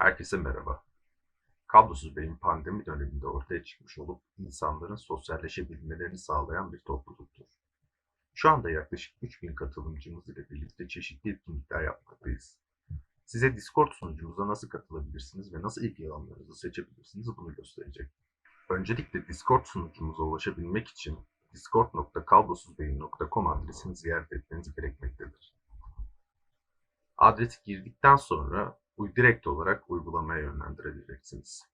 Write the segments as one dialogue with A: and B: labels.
A: Herkese merhaba. Kablosuz beyin pandemi döneminde ortaya çıkmış olup insanların sosyalleşebilmelerini sağlayan bir topluluktur. Şu anda yaklaşık 3000 katılımcımız ile birlikte çeşitli etkinlikler yapmaktayız. Size Discord sunucumuza nasıl katılabilirsiniz ve nasıl ilgi alanlarınızı seçebilirsiniz bunu gösterecek. Öncelikle Discord sunucumuza ulaşabilmek için discord.kablosuzbeyin.com adresini ziyaret etmeniz gerekmektedir. Adresi girdikten sonra direkt olarak uygulamaya yönlendirileceksiniz.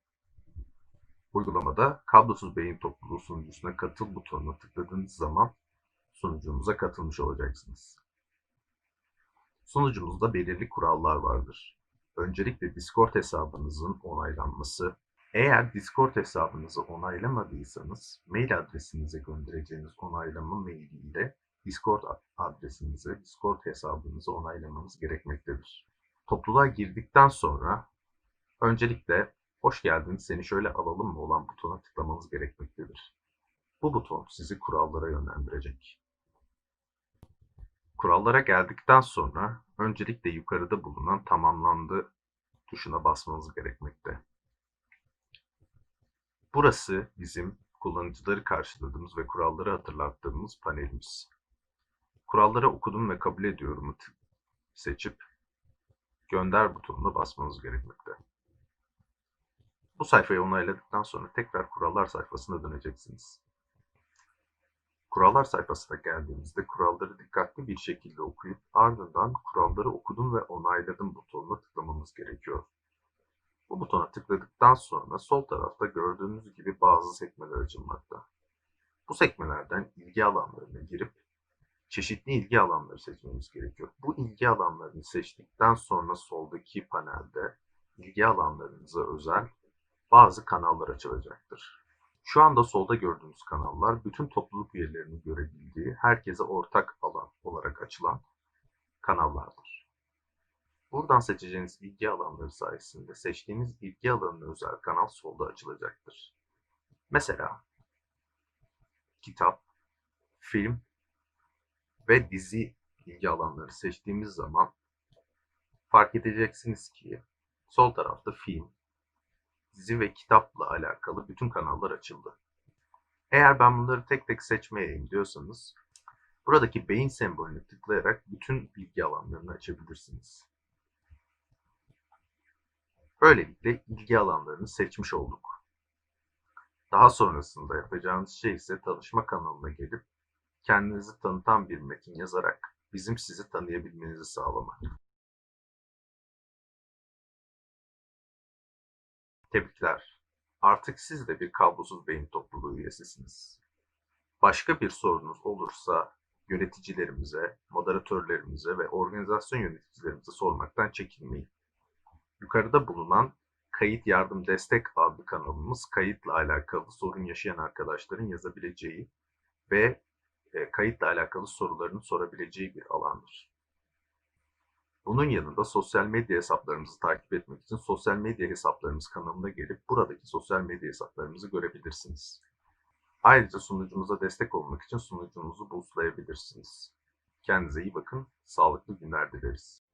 A: Uygulamada kablosuz beyin topluluğu sunucusuna katıl butonuna tıkladığınız zaman sunucumuza katılmış olacaksınız. Sunucumuzda belirli kurallar vardır. Öncelikle Discord hesabınızın onaylanması. Eğer Discord hesabınızı onaylamadıysanız mail adresinize göndereceğiniz onaylama maili ile Discord adresinize, Discord hesabınızı onaylamanız gerekmektedir. Topluluğa girdikten sonra öncelikle hoş geldin seni şöyle alalım mı olan butona tıklamanız gerekmektedir. Bu buton sizi kurallara yönlendirecek. Kurallara geldikten sonra öncelikle yukarıda bulunan tamamlandı tuşuna basmanız gerekmekte. Burası bizim kullanıcıları karşıladığımız ve kuralları hatırlattığımız panelimiz. Kuralları okudum ve kabul ediyorumu seçip gönder butonuna basmanız gerekmekte. Bu sayfayı onayladıktan sonra tekrar kurallar sayfasına döneceksiniz. Kurallar sayfasına geldiğimizde kuralları dikkatli bir şekilde okuyup ardından kuralları okudum ve onayladım butonuna tıklamamız gerekiyor. Bu butona tıkladıktan sonra sol tarafta gördüğünüz gibi bazı sekmeler açılmakta. Bu sekmelerden ilgi alanlarına girip çeşitli ilgi alanları seçmemiz gerekiyor. Bu ilgi alanlarını seçtikten sonra soldaki panelde ilgi alanlarınıza özel bazı kanallar açılacaktır. Şu anda solda gördüğünüz kanallar bütün topluluk üyelerinin görebildiği, herkese ortak alan olarak açılan kanallardır. Buradan seçeceğiniz ilgi alanları sayesinde seçtiğiniz ilgi alanına özel kanal solda açılacaktır. Mesela kitap, film ve dizi ilgi alanları seçtiğimiz zaman fark edeceksiniz ki sol tarafta film, dizi ve kitapla alakalı bütün kanallar açıldı. Eğer ben bunları tek tek seçmeyeyim diyorsanız buradaki beyin sembolünü tıklayarak bütün bilgi alanlarını açabilirsiniz. Böylelikle ilgi alanlarını seçmiş olduk. Daha sonrasında yapacağınız şey ise tanışma kanalına gelip kendinizi tanıtan bir metin yazarak bizim sizi tanıyabilmenizi sağlamak. Tebrikler. Artık siz de bir kablosuz beyin topluluğu üyesisiniz. Başka bir sorunuz olursa yöneticilerimize, moderatörlerimize ve organizasyon yöneticilerimize sormaktan çekinmeyin. Yukarıda bulunan Kayıt Yardım Destek adlı kanalımız kayıtla alakalı sorun yaşayan arkadaşların yazabileceği ve e, kayıtla alakalı sorularını sorabileceği bir alandır. Bunun yanında sosyal medya hesaplarımızı takip etmek için sosyal medya hesaplarımız kanalına gelip buradaki sosyal medya hesaplarımızı görebilirsiniz. Ayrıca sunucumuza destek olmak için sunucumuzu boostlayabilirsiniz. Kendinize iyi bakın, sağlıklı günler dileriz.